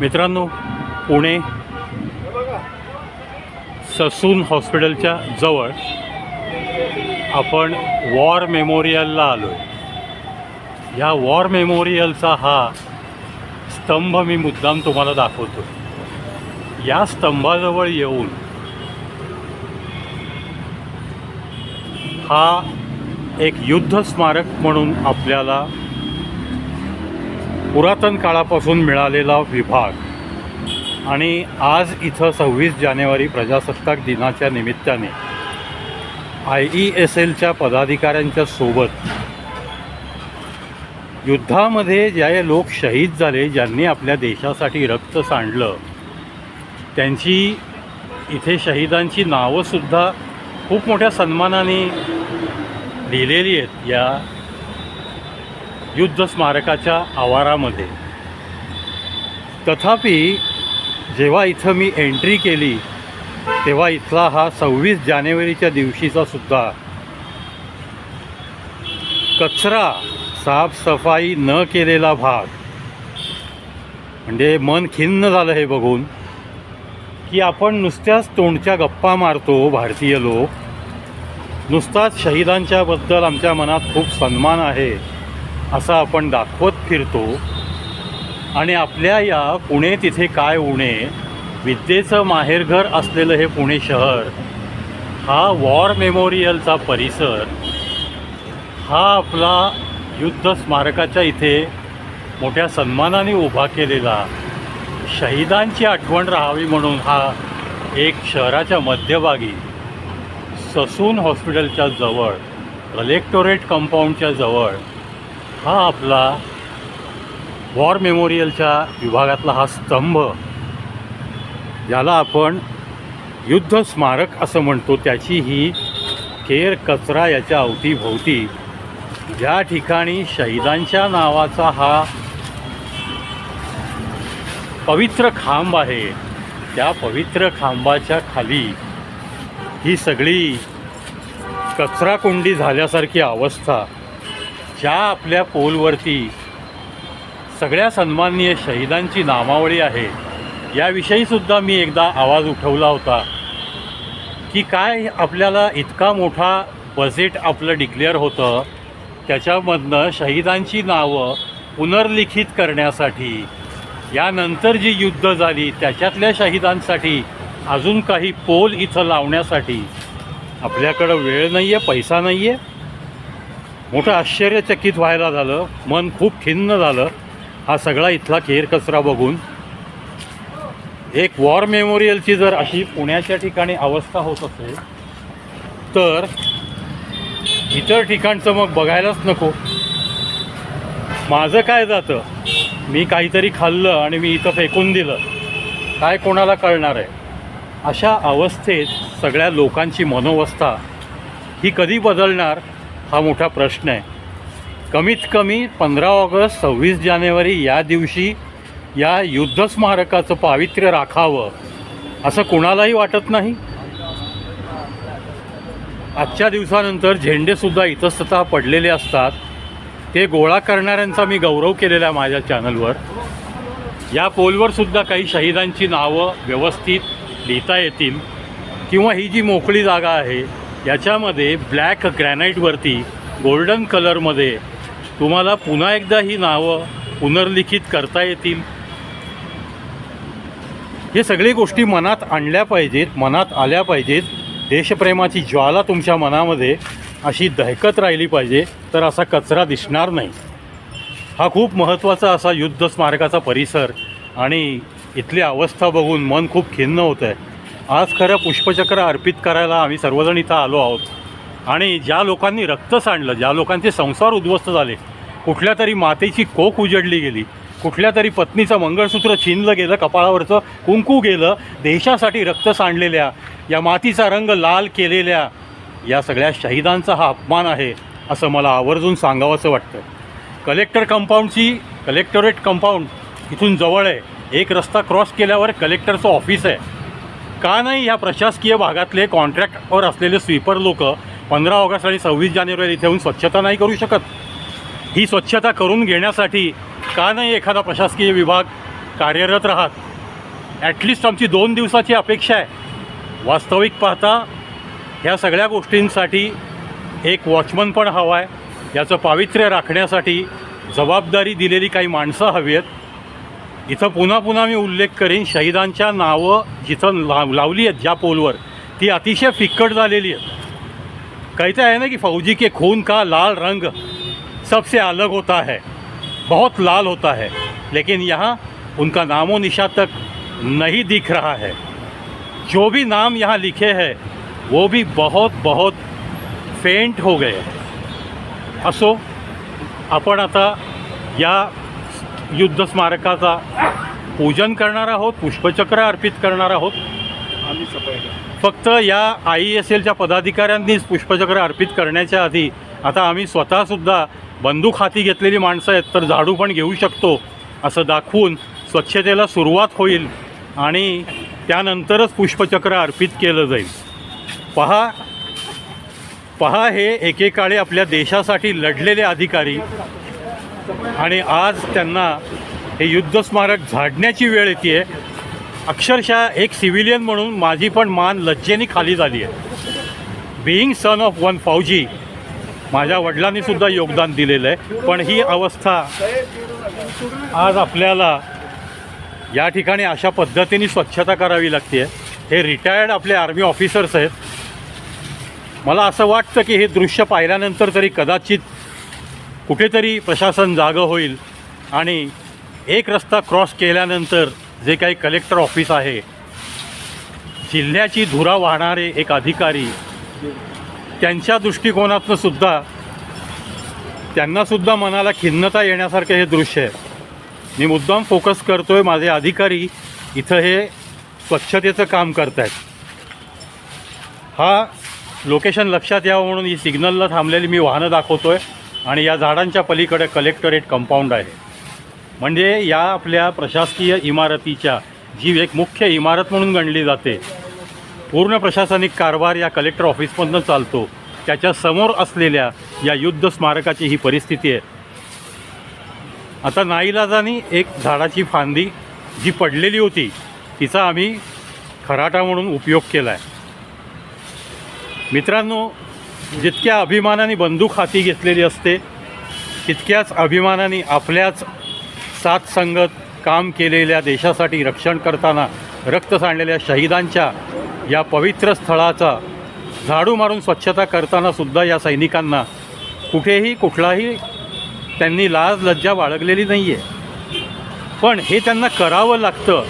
मित्रांनो पुणे ससून हॉस्पिटलच्या जवळ आपण वॉर मेमोरियलला आलो आहे ह्या वॉर मेमोरियलचा हा स्तंभ मी मुद्दाम तुम्हाला दाखवतो या स्तंभाजवळ येऊन हा एक युद्ध स्मारक म्हणून आपल्याला पुरातन काळापासून मिळालेला विभाग. आणि आज इथं सव्वीस जानेवारी प्रजासत्ताक दिनाच्या निमित्ताने आय ई एस एलच्या पदाधिकाऱ्यांच्या सोबत युद्धामध्ये जे लोक शहीद झाले ज्यांनी आपल्या देशासाठी रक्त सांडलं त्यांची इथे शहीदांची नावंसुद्धा खूप मोठ्या सन्मानाने लिहिलेली आहेत या युद्ध स्मारकाच्या आवारामध्ये. तथापि जेव्हा इथं मी एंट्री केली तेव्हा इथला हा सव्वीस जानेवारीच्या दिवशीचा सुद्धा. कचरा साफसफाई न केलेला भाग. म्हणजे मन खिन्न झालं हे बघून की आपण नुसत्याच तोंडच्या गप्पा मारतो भारतीय लोक. नुसताच शहीदांच्याबद्दल आमच्या मनात खूप सन्मान आहे. असं आपण दाखवत फिरतो. आणि आपल्या या पुणे तिथे काय उणे विद्येचं माहेरघर असलेलं हे पुणे शहर हा वॉर मेमोरियलचा परिसर हा आपला युद्ध स्मारकाच्या इथे मोठ्या सन्मानाने उभा केलेला शहीदांची आठवण राहावी म्हणून हा एक शहराच्या मध्यभागी ससून हॉस्पिटलच्या जवळ कलेक्टोरेट कंपाऊंडच्या जवळ हा आपला वॉर मेमोरियलच्या विभागातला हा स्तंभ. ज्याला आपण युद्ध स्मारक असं म्हणतो. त्याची ही केर कचरा याच्या अवतीभोवती. ज्या ठिकाणी शहीदांच्या नावाचा हा पवित्र खांब आहे. त्या पवित्र खांबाच्या खाली ही सगळी कचराकुंडी झाल्यासारखी अवस्था. ज्या आपल्या पोलवरती सगळ्या सन्माननीय शहीदांची नामावळी आहे याविषयीसुद्धा मी एकदा आवाज उठवला होता की काय आपल्याला इतका मोठा बजेट आपलं डिक्लेअर होतं त्याच्यामधनं शहीदांची नावं पुनर्लिखित करण्यासाठी यानंतर जी युद्ध झाली त्याच्यातल्या शहीदांसाठी अजून काही पोल इथं लावण्यासाठी आपल्याकडं वेळ नाही आहे पैसा नाही आहे मोठं आश्चर्यचकित व्हायला झालं. मन खूप खिन्न झालं. हा सगळा इथला केर कचरा बघून. एक वॉर मेमोरियलची जर अशी पुण्याच्या ठिकाणी अवस्था होत असेल तर इतर ठिकाणचं मग बघायलाच नको. माझं काय जातं? मी काहीतरी खाल्लं आणि मी इथं फेकून दिलं. काय कोणाला कळणार आहे? अशा अवस्थेत सगळ्या लोकांची मनोवस्था ही कधी बदलणार? हा मोठा प्रश्न आहे. कमीत कमी पंधरा ऑगस्ट सव्वीस जानेवारी या दिवशी या युद्ध स्मारकाचं पावित्र्य राखावं असं कोणालाही वाटत नाही? आजच्या दिवसानंतर झेंडेसुद्धा इतस्ततः पडलेले असतात. ते गोळा करणाऱ्यांचा मी गौरव केलेला आहे माझ्या चॅनलवर. या पोलवर सुद्धा काही शहीदांची नावं व्यवस्थित लिहिता येतील किंवा ही जी मोकळी जागा आहे याच्यामध्ये ब्लॅक ग्रॅनाईटवरती गोल्डन कलरमध्ये तुम्हाला पुन्हा एकदा ही नावं पुनर्लिखित करता येतील. हे सगळी गोष्टी मनात आणल्या पाहिजेत मनात आल्या पाहिजेत. देशप्रेमाची ज्वाला तुमच्या मनामध्ये अशी दहकत राहिली पाहिजे तर असा कचरा दिसणार नाही. हा खूप महत्त्वाचा असा युद्ध स्मारकाचा परिसर आणि इथली अवस्था बघून मन खूप खिन्न होतं आहे आज खरं पुष्पचक्र अर्पित करायला आम्ही सर्वजण इथं आलो आहोत. आणि ज्या लोकांनी रक्त सांडलं ज्या लोकांचे संसार उद्ध्वस्त झाले कुठल्या तरी मातेची कोक उजडली गेली कुठल्या तरी पत्नीचं मंगळसूत्र छिनलं गेलं कपाळावरचं कुंकू गेलं देशासाठी रक्त सांडलेल्या या मातीचा रंग लाल केलेल्या या सगळ्या शहीदांचा हा अपमान आहे असं मला आवर्जून सांगावंसं वाटतं. कलेक्टर कंपाऊंडची कलेक्टोरेट कंपाऊंड इथून जवळ आहे. एक रस्ता क्रॉस केल्यावर कलेक्टरचं ऑफिस आहे. का नाही ह्या प्रशासकीय भागातले कॉन्ट्रॅक्टवर असलेले स्वीपर लोक पंधरा ऑगस्ट आणि सव्वीस जानेवारी इथे येऊन स्वच्छता नाही करू शकत? ही स्वच्छता करून घेण्यासाठी का नाही एखादा प्रशासकीय विभाग कार्यरत राहात? ॲटलिस्ट आमची दोन दिवसाची अपेक्षा आहे. वास्तविक पाहता ह्या सगळ्या गोष्टींसाठी एक वॉचमन पण हवा आहे. याचं पावित्र्य राखण्यासाठी जबाबदारी दिलेली काही माणसं हवी आहेत. इथं पुन्हा पुन्हा मी उल्लेख करीन शहीदांच्या नावं जिथं लाव लावली आहेत ज्या पोलवर ती अतिशय फिक्कट झालेली आहेत. कहते आहे ना की फौजी के खून का लाल रंग सबसे अलग होता है बहुत लाल होता है लेकिन यहाँ उनका नामो निशा तक नहीं दिख रहा है। जो भी नाम यहाँ लिखे हैं वो भी बहुत बहुत फेंट हो गए असो आपण आता या युद्ध स्मारकाचा पूजन करणार आहोत पुष्पचक्र अर्पित करणार आहोत. फक्त या आय एस एलच्या पदाधिकाऱ्यांनीच पुष्पचक्र अर्पित करण्याच्या आधी आता आम्ही स्वतःसुद्धा बंदूक हाती घेतलेली माणसं आहेत तर झाडू पण घेऊ शकतो असं दाखवून स्वच्छतेला सुरुवात होईल आणि त्यानंतरच पुष्पचक्र अर्पित केलं जाईल. पहा पहा हे एकेकाळी आपल्या देशासाठी लढलेले अधिकारी आणि आज त्यांना हे युद्ध स्मारक झाडण्याची वेळ येते आहे अक्षरशः एक सिव्हिलियन म्हणून माझी पण मान लज्जेने खाली झाली आहे. बिईंग सन ऑफ वन फौजी माझ्या वडिलांनीसुद्धा योगदान दिलेलं आहे. पण ही अवस्था आज आपल्याला या ठिकाणी अशा पद्धतीने स्वच्छता करावी लागते हे रिटायर्ड आपले आर्मी ऑफिसर्स आहेत. मला असं वाटतं की हे दृश्य पाहिल्यानंतर तरी कदाचित कुठेतरी प्रशासन जागं होईल आणि एक रस्ता क्रॉस केल्यानंतर जे काही कलेक्टर ऑफिस आहे जिल्ह्याची धुरा वाहणारे एक अधिकारी त्यांच्या दृष्टिकोनातनं सुद्धा त्यांनासुद्धा मनाला खिन्नता येण्यासारखं हे दृश्य आहे. मी मुद्दाम फोकस करतो आहे माझे अधिकारी इथं हे स्वच्छतेचं काम करत आहेत हा लोकेशन लक्षात यावं म्हणून ही सिग्नलला थांबलेली मी वाहनं दाखवतो आहे आणि या झाडांच्या पलीकडे कलेक्टरेट कंपाऊंड आहे. म्हणजे या आपल्या प्रशासकीय इमारतीच्या जी एक मुख्य इमारत म्हणून गणली जाते. पूर्ण प्रशासनिक कारभार या कलेक्टर ऑफिसमधनं चालतो. त्याच्यासमोर असलेल्या या युद्ध स्मारकाची ही परिस्थिती आहे. आता नाईलाजानी एक झाडाची फांदी जी पडलेली होती तिचा आम्ही खराटा म्हणून उपयोग केला आहे मित्रांनो जितक्या अभिमानाने बंदूक हाती घेतलेली असते तितक्याच अभिमानाने आपल्याच साथ संगत काम केलेल्या देशासाठी रक्षण करताना रक्त सांडलेल्या शहीदांच्या या पवित्र स्थळाचा झाडू मारून स्वच्छता करताना सुद्धा या सैनिकांना कुठेही कुठलाही त्यांनी लाज लज्जा बाळगलेली नाही आहे पण हे त्यांना करावं लागतं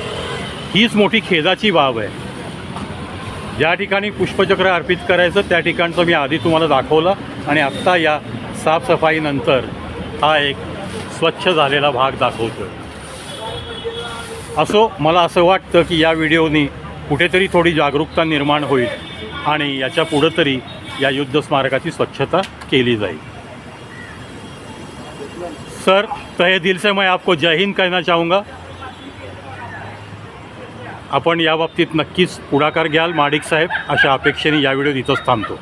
हीच मोठी खेदाची बाब आहे. ज्या ठिकाणी पुष्पचक्र अर्पित करायचं त्या ठिकाणचं मी आधी तुम्हाला दाखवलं. आणि आत्ता या साफसफाईनंतर हा एक स्वच्छ झालेला भाग दाखवतो असो मला असं वाटतं की या व्हिडिओनी कुठेतरी थोडी जागरूकता निर्माण होईल आणि याच्या पुढं तरी या युद्ध स्मारकाची स्वच्छता केली जाईल. सर तहे दिल से मैं आपको जय हिंद कहना चाहूँगा. आपण या बाबतीत नक्कीच पुढाकार घ्याल माडिक साहेब अशा अपेक्षेने या व्हिडिओ इथंच थांबतो.